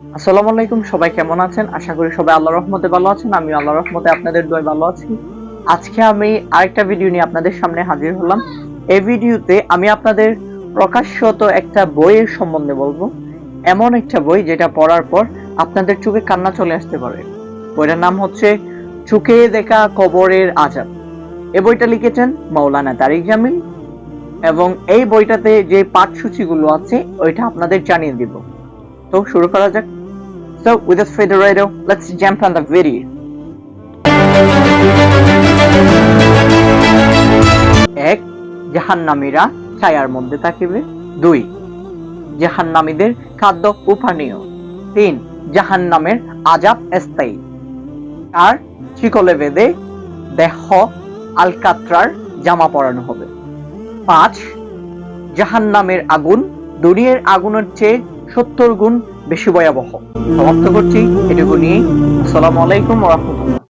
আসসালামু আলাইকুম, সবাই কেমন আছেন? আশা করি সবাই আল্লাহ রহমতে ভালো আছেন আমি আল্লাহ রহমতে আপনাদের দোয়ায় ভালো আছি। আজকে আমি আরেকটা ভিডিও নিয়ে আপনাদের সামনে হাজির হলাম। এই ভিডিওতে আমি আপনাদের প্রকাশ্যত একটা বইয়ের সম্বন্ধে বলব। এমন একটা বই যেটা পড়ার পর আপনাদের চোখে কান্না চলে আসতে পারে। বইটার নাম হচ্ছে চোখে দেখা কবরের আজাব এই বইটা লিখেছেন মৌলানা তারিক জামিল এবং এই বইটাতে যে পাঠসূচিগুলো আছে, ওইটা আপনাদের জানিয়ে দিব। তো শুরু করা যাক। So, without further ado, let's jump on the video. এক জাহান্নামীরা ছায়ার মধ্যে থাকিবে। দুই জাহান্নামীদের খাদ্য উপানীয়। তিন জাহান্নামের আজাব স্থায়ী। চার শিকলে বেঁধে দেহ আলকাত্রার জামা পরানো হবে। পাঁচ জাহান্নামের আগুন দুনিয়ার আগুনের চেয়ে সত্তর গুণ বেশি ভয়াবহ। সমাপ্ত করছি। এটুকু নিয়েই। আসসালামু আলাইকুম রহমতুল্লাহ।